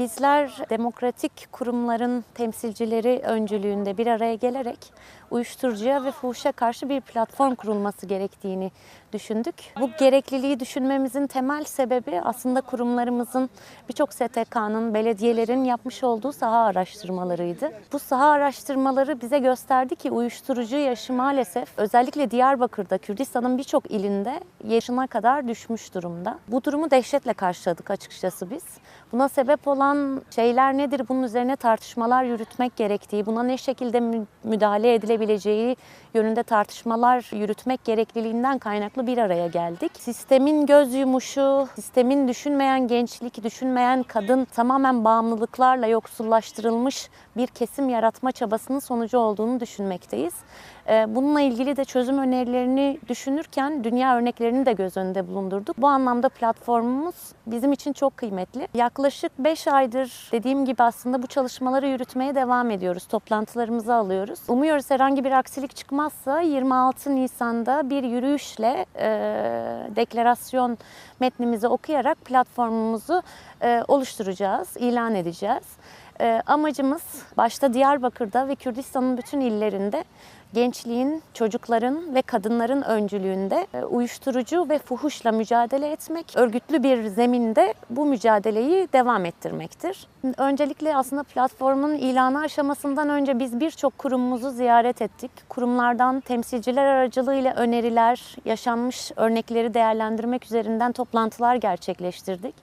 Bizler demokratik kurumların temsilcileri öncülüğünde bir araya gelerek uyuşturucuya ve fuhuşa karşı bir platform kurulması gerektiğini düşündük. Bu gerekliliği düşünmemizin temel sebebi aslında kurumlarımızın birçok STK'nın, belediyelerin yapmış olduğu saha araştırmalarıydı. Bu saha araştırmaları bize gösterdi ki uyuşturucu yaşı maalesef özellikle Diyarbakır'da, Kürdistan'ın birçok ilinde yaşına kadar düşmüş durumda. Bu durumu dehşetle karşıladık açıkçası biz. Buna sebep olan şeyler nedir? Bunun üzerine tartışmalar yürütmek gerektiği, buna ne şekilde mü- müdahale edilebileceği yönünde tartışmalar yürütmek gerekliliğinden kaynaklı bir araya geldik. Sistemin göz yumuşu, sistemin düşünmeyen gençlik, düşünmeyen kadın tamamen bağımlılıklarla yoksullaştırılmış bir kesim yaratma çabasının sonucu olduğunu düşünmekteyiz. Ee, Bununla ilgili de çözüm önerilerini düşünürken dünya örneklerini de göz önünde bulundurduk. Bu anlamda platformumuz bizim için çok kıymetli. Yaklaşık 5 aydır dediğim gibi aslında bu çalışmaları yürütmeye devam ediyoruz. Toplantılarımızı alıyoruz. Umuyoruz herhangi bir aksilik çıkmazsa 26 Nisan'da bir yürüyüşle e, deklarasyon metnimizi okuyarak platformumuzu e, oluşturacağız, ilan edeceğiz. E, amacımız başta Diyarbakır'da ve Kürdistan'ın bütün illerinde gençliğin, çocukların ve kadınların öncülüğünde e, uyuşturucu ve fuhuşla mücadele etmek, örgütlü bir zeminde bu mücadeleyi devam ettirmektir. Öncelikle aslında platformun ilanı aşamasından önce biz birçok kurumumuzu ziyaret ettik. Kurumlardan temsilciler aracılığıyla öneriler, yaşanmış örnekleri değerlendirmek üzerinden toplantılar gerçekleştirdik.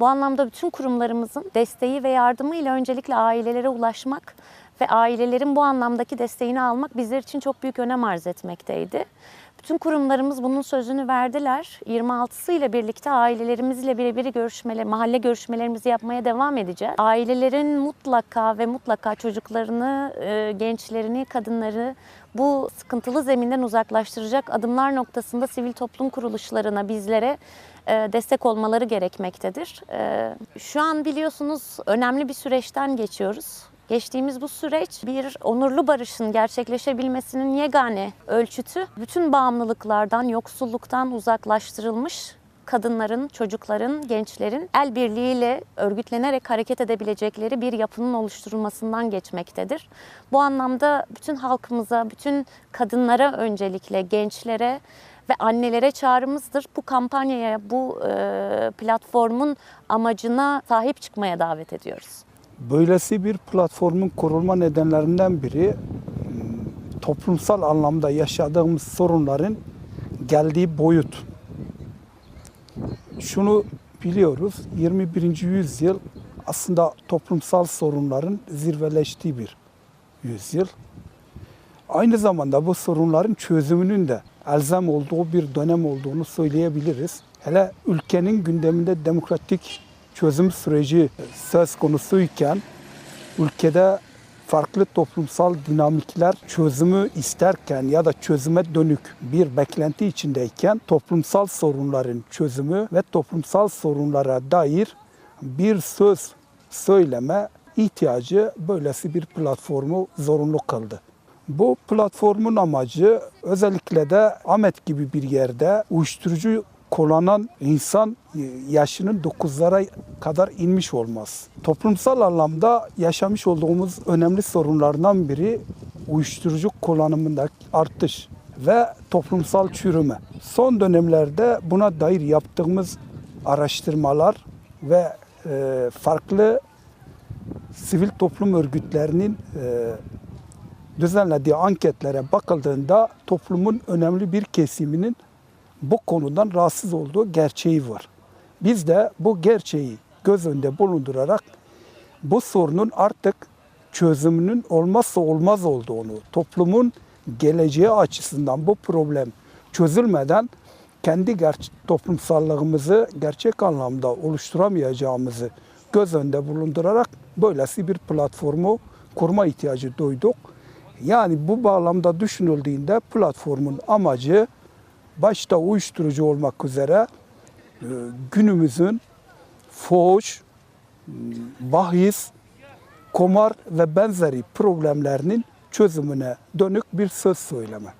Bu anlamda bütün kurumlarımızın desteği ve yardımıyla öncelikle ailelere ulaşmak ve ailelerin bu anlamdaki desteğini almak bizler için çok büyük önem arz etmekteydi. Bütün kurumlarımız bunun sözünü verdiler. 26'sı ile birlikte ailelerimizle birebir görüşmeler, mahalle görüşmelerimizi yapmaya devam edeceğiz. Ailelerin mutlaka ve mutlaka çocuklarını, e, gençlerini, kadınları bu sıkıntılı zeminden uzaklaştıracak adımlar noktasında sivil toplum kuruluşlarına, bizlere e, destek olmaları gerekmektedir. E, Şu an biliyorsunuz önemli bir süreçten geçiyoruz. Geçtiğimiz bu süreç bir onurlu barışın gerçekleşebilmesinin yegane ölçütü bütün bağımlılıklardan, yoksulluktan uzaklaştırılmış kadınların, çocukların, gençlerin el birliğiyle örgütlenerek hareket edebilecekleri bir yapının oluşturulmasından geçmektedir. Bu anlamda bütün halkımıza, bütün kadınlara öncelikle, gençlere ve annelere çağrımızdır. Bu kampanyaya, bu platformun amacına sahip çıkmaya davet ediyoruz. Böylesi bir platformun kurulma nedenlerinden biri m, toplumsal anlamda yaşadığımız sorunların geldiği boyut. Şunu biliyoruz, 21. yüzyıl aslında toplumsal sorunların zirveleştiği bir yüzyıl. Aynı zamanda bu sorunların çözümünün de elzem olduğu bir dönem olduğunu söyleyebiliriz. Hele ülkenin gündeminde demokratik çözüm süreci söz konusuyken ülkede farklı toplumsal dinamikler çözümü isterken ya da çözüme dönük bir beklenti içindeyken toplumsal sorunların çözümü ve toplumsal sorunlara dair bir söz söyleme ihtiyacı böylesi bir platformu zorunlu kıldı. Bu platformun amacı özellikle de Ahmet gibi bir yerde uyuşturucu kullanan insan yaşının 9'lara kadar inmiş olmaz. Toplumsal anlamda yaşamış olduğumuz önemli sorunlardan biri uyuşturucu kullanımındaki artış ve toplumsal çürüme. Son dönemlerde buna dair yaptığımız araştırmalar ve e, farklı sivil toplum örgütlerinin e, düzenlediği anketlere bakıldığında toplumun önemli bir kesiminin bu konudan rahatsız olduğu gerçeği var. Biz de bu gerçeği göz önünde bulundurarak bu sorunun artık çözümünün olmazsa olmaz olduğunu, toplumun geleceği açısından bu problem çözülmeden kendi ger- toplumsallığımızı gerçek anlamda oluşturamayacağımızı göz önünde bulundurarak böylesi bir platformu kurma ihtiyacı duyduk. Yani bu bağlamda düşünüldüğünde platformun amacı başta uyuşturucu olmak üzere e, günümüzün fuhuş, bahis, komar ve benzeri problemlerinin çözümüne dönük bir söz söyleme.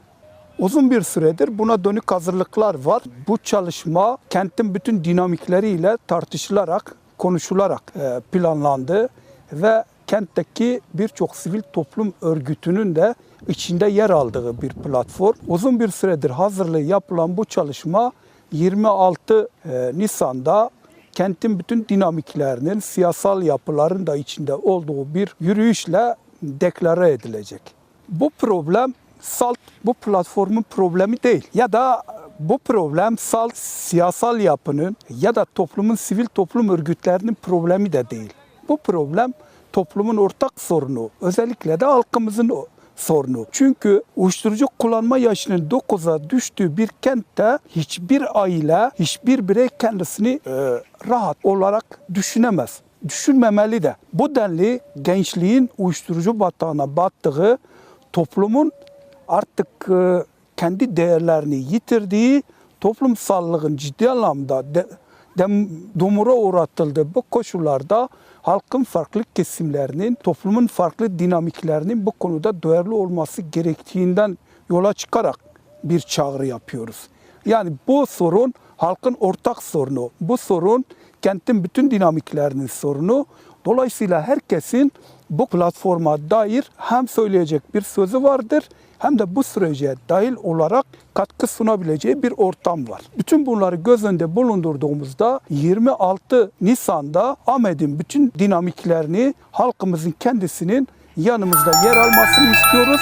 Uzun bir süredir buna dönük hazırlıklar var. Bu çalışma kentin bütün dinamikleriyle tartışılarak konuşularak e, planlandı ve kentteki birçok sivil toplum örgütünün de içinde yer aldığı bir platform. Uzun bir süredir hazırlığı yapılan bu çalışma 26 e, Nisan'da kentin bütün dinamiklerinin, siyasal yapıların da içinde olduğu bir yürüyüşle deklare edilecek. Bu problem salt bu platformun problemi değil. Ya da bu problem salt siyasal yapının ya da toplumun sivil toplum örgütlerinin problemi de değil. Bu problem toplumun ortak sorunu. Özellikle de halkımızın sorunu. Çünkü uyuşturucu kullanma yaşının 9'a düştüğü bir kentte hiçbir aile, hiçbir birey kendisini e, rahat olarak düşünemez. Düşünmemeli de. Bu denli gençliğin uyuşturucu batağına battığı toplumun artık e, kendi değerlerini yitirdiği, toplumsallığın ciddi anlamda de, dem, dumura uğratıldığı bu koşullarda halkın farklı kesimlerinin, toplumun farklı dinamiklerinin bu konuda duyarlı olması gerektiğinden yola çıkarak bir çağrı yapıyoruz. Yani bu sorun halkın ortak sorunu. Bu sorun kentin bütün dinamiklerinin sorunu. Dolayısıyla herkesin bu platforma dair hem söyleyecek bir sözü vardır hem de bu sürece dahil olarak katkı sunabileceği bir ortam var. Bütün bunları göz önünde bulundurduğumuzda 26 Nisan'da Ahmet'in bütün dinamiklerini halkımızın kendisinin yanımızda yer almasını istiyoruz